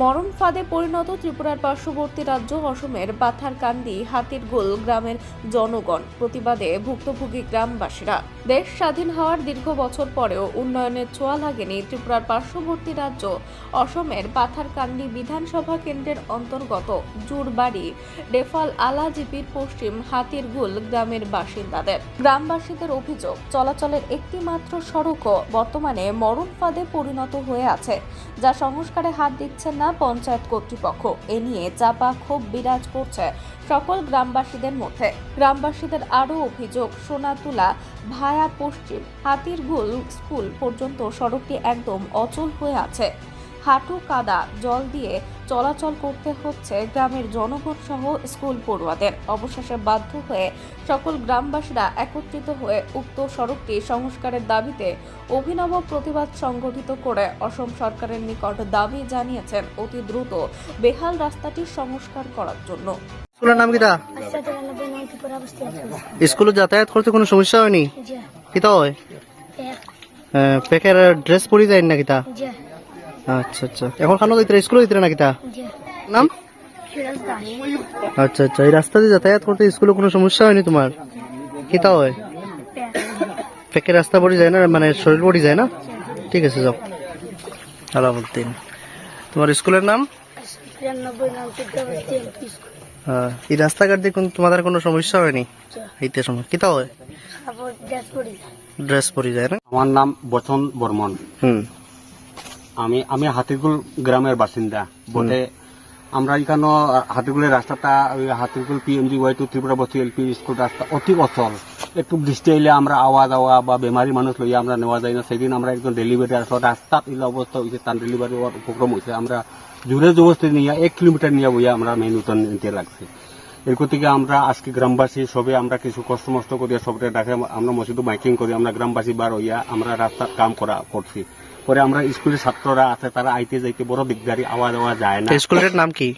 মরণ ফাঁদে পরিণত ত্রিপুরার পার্শ্ববর্তী রাজ্য অসমের বাথারকান্দি হাতির গোল গ্রামের জনগণ প্রতিবাদে ভুক্তভোগী গ্রামবাসীরা। দেশ স্বাধীন হওয়ার দীর্ঘ বছর পরেও উন্নয়নের ছোঁয়া লাগেনি ত্রিপুরার পার্শ্ববর্তী রাজ্য। অসমের পাথারকান্দি বিধানসভা কেন্দ্রের অন্তর্গত জুরবাড়ি ডেফাল আলাজিপির পশ্চিম হাতিরগুল গ্রামের বাসিন্দাদের। গ্রামবাসীদের অভিযোগ, চলাচলের একটি মাত্র সড়কও বর্তমানে মরণ ফাঁদে পরিণত হয়ে আছে, যা সংস্কারে হাত দিচ্ছে না পঞ্চায়েত কর্তৃপক্ষ। এ নিয়ে চাপা ক্ষোভ বিরাজ করছে সকল গ্রামবাসীদের মধ্যে। গ্রামবাসীদের আরও অভিযোগ, সোনাতুলা ভায়া পশ্চিম হাতিরগুল স্কুল পর্যন্ত সড়কটি একদম অচল হয়ে আছে। হাঁটু কাদা জল দিয়ে চলাচল করতে হচ্ছে গ্রামের জনগণ সহ স্কুল পড়ুয়াদের। অবশেষে বাধ্য হয়ে সকল গ্রামবাসীরা একত্রিত হয়ে উক্ত সড়কটি সংস্কারের দাবিতে অভিনব প্রতিবাদ সংগঠিত করে অসম সরকারের নিকট দাবি জানিয়েছেন অতি দ্রুত বেহাল রাস্তাটি সংস্কার করার জন্য। স্কুলের নাম কিটা আচ্ছা স্কুলে যাতায়াত করতে কোনো সমস্যা হয়নি? কিতা হয় পেকের ড্রেস পরি যায় না কিতা আচ্ছা আচ্ছা। এখন খানো দিতে স্কুলে দিতে না কিতা নাম? আচ্ছা আচ্ছা। এই রাস্তা দিয়ে যাতায়াত করতে স্কুলে কোনো সমস্যা হয়নি তোমার? কিতা হয় পেকের রাস্তা পড়ে যায় না মানে শরীর পড়ে যায় না? ঠিক আছে যাও। আলাউদ্দিন তোমার স্কুলের নাম? হ্যাঁ, এই রাস্তাঘাট দিয়ে কোন- তোমাদের কোনো সমস্যা হয়নি? এইতে সময় কিতা হয় ড্রেস পরি যায় না? আমার নাম বচন বর্মন। হুম। আমি আমি হাতিগুল গ্রামের বাসিন্দা। বলে আমরা এখানে হাতিগুলের রাস্তাটা হাতিগুল পিএমজি ওয়াই টু ত্রিপুরা বস্তি এলপি স্কুল রাস্তা অতি অচল। একটু বৃষ্টি এলে আমরা আওয়া দাওয়া বা বেমারি মানুষ লইয়া আমরা নেওয়া যায় না। সেদিন আমরা একজন ডেলিভারি আসলো রাস্তাত ইলা অবস্থা হয়েছে তার ডেলিভারি হওয়ার উপক্রম হয়েছে আমরা জোরে জবস্তি নিয়ে, এক কিলোমিটার নিয়ে বইয়া আমরা মেন উত্তর নিতে লাগছে। এরপর থেকে আমরা আজকে গ্রামবাসী সবে আমরা কিছু কষ্ট মষ্ট করিয়া সবটা ডাকে আমরা মসজিদ মাইকিং করি আমরা গ্রামবাসী বার হইয়া আমরা রাস্তার কাম করা করছি পরে আমরা স্কুলের ছাত্ররা আছে তারা আইতে যাইতে বড় দিকদারি আওয়া দেওয়া যায় না। স্কুলের নাম কি?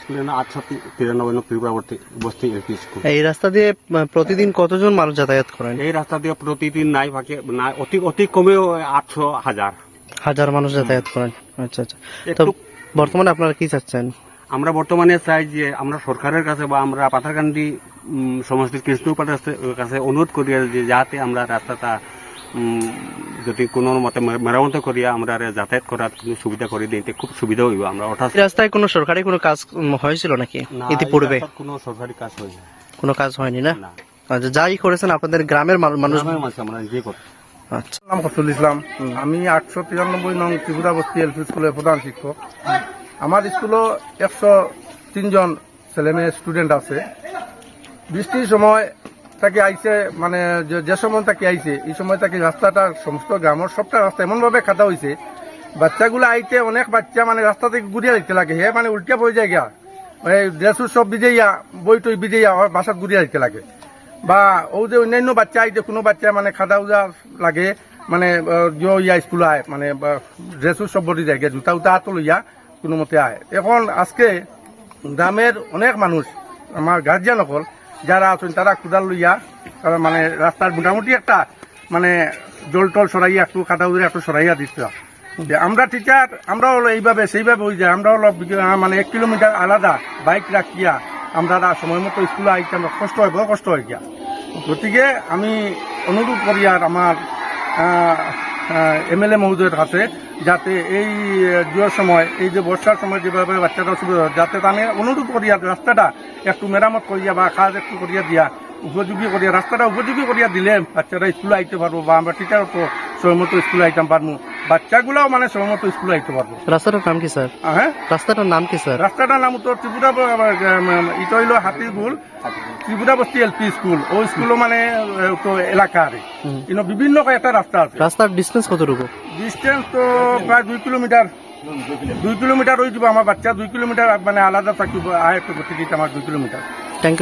স্কুলের নাম আটশো তিরানব্বই নং ত্রিপুরাবর্তী বস্তি এলপি স্কুল। এই রাস্তা দিয়ে প্রতিদিন কতজন মানুষ যাতায়াত করেন? এই রাস্তা দিয়ে প্রতিদিন নাই ভাগে নাই অতি অতি কমেও আটশো হাজার। হাজার মানুষ যাতায়াত করেন। আচ্ছা আচ্ছা। তো বর্তমানে আপনারা কি চাচ্ছেন? আমরা বর্তমানে চাই যে আমরা সরকারের কাছে বা আমরা পাথারকান্দি সমষ্টির কৃষ্ণপাড়ার কাছে অনুরোধ করি যে যাতে আমরা রাস্তাটা যদি কোনো মতে মের- মেরামত করিয়া আমরা আর যাতায়াত করার সুবিধা করে দিতে খুব সুবিধা হইব। আমরা অর্থাৎ রাস্তায় কোনো সরকারি কোনো কাজ হয়েছিল নাকি না, ইতিপূর্বে? কোনো সরকারি কাজ হয়নি। কোনো কাজ হয়নি না? না। আচ্ছা যাই করেছেন আপনাদের গ্রামের মানুষ আমরা নিজে করি। আচ্ছা। নাম ফসল ইসলাম। আমি আটশো তিরানব্বই নং ত্রিপুরা বস্তি এলপি স্কুলের প্রধান শিক্ষক। আমার স্কুলও একশো তিনজন ছেলে মেয়ে স্টুডেন্ট আছে। বৃষ্টির সময় তাকে আইছে মানে যে- সময় তাকে আইছে এই সময় তাকে রাস্তাটা সমস্ত গ্রামের সবটা রাস্তা এমনভাবে খাতা হয়েছে বাচ্চাগুলো আইতে অনেক বাচ্চা মানে রাস্তা থেকে ঘুরিয়ে দিতে লাগে হে মানে উল্টিয়া পড়ে যায় গিয়া। এই ড্রেস সব বিজেইয়া বই টই বিজেইয়া আমার বাসাত ঘুরিয়ে দিতে লাগে। বা ও যে অন্যান্য বাচ্চা আইতে কোনো বাচ্চা মানে খাদা উজা লাগে মানে ইয়া স্কুল আয় মানে ড্রেসও সব বডি যায় গিয়া, জুতা উতা হাতো লইয়া কোনো মতে আয়। এখন আজকে গ্রামের অনেক মানুষ আমার গার্জিয়ান সকল যারা আছেন, তারা কুদাল লইয়া, তারা মানে রাস্তার মোটামুটি একটা মানে জল টল সরাইয়া, একটু খাদা উজা একটু সরাইয়া দিতে আমরা টিচার আমরা হলো এইভাবে, সেইভাবে হয়ে যায় আমরা হলো মানে এক কিলোমিটার আলাদা বাইক রাখিয়া আমরা সময় মতো স্কুলে আইতে আমরা কষ্ট হয়, বড় কষ্ট হয় গিয়া। গতিকে আমি অনুরোধ করি আর আমার এম এল এ মহোদয়ের কাছে যাতে এই জুয়ার সময় এই যে বর্ষার সময় যেভাবে বাচ্চারা অসুবিধা হয়, যাতে আমি অনুরোধ করিয়া রাস্তাটা একটু মেরামত করিয়া বা কাজ একটু করিয়া দিয়া উপযোগী করিয়া রাস্তাটা উপযোগী করিয়া দিলে বাচ্চারা স্কুলে আইতে পারব বা আমরা টিচারও তো সময় মতো স্কুলে আইতাম পারব বাচ্চাগুলাও মানে সময় মতো স্কুলে আইতে পারব রাস্তাটার নাম কি স্যার হ্যাঁ রাস্তাটার নাম কি স্যার রাস্তাটার নাম উত্তর ত্রিপুরা আহ, ইটা হইল হাতিগুল ত্রিপুরা বস্তি এলপি স্কুল। ওই স্কুলও মানে তো এলাকার কিন্তু বিভিন্ন কয়েকটা রাস্তা আছে। রাস্তার ডিস্টেন্স কতটুকু ডিস্টেন্স তো প্রায় দুই কিলোমিটার দুই কিলোমিটার হয়ে যাব আমার বাচ্চা দুই কিলোমিটার মানে আলাদা থাকিব আয় একটু দিতে আমার দুই কিলোমিটার থ্যাংক ইউ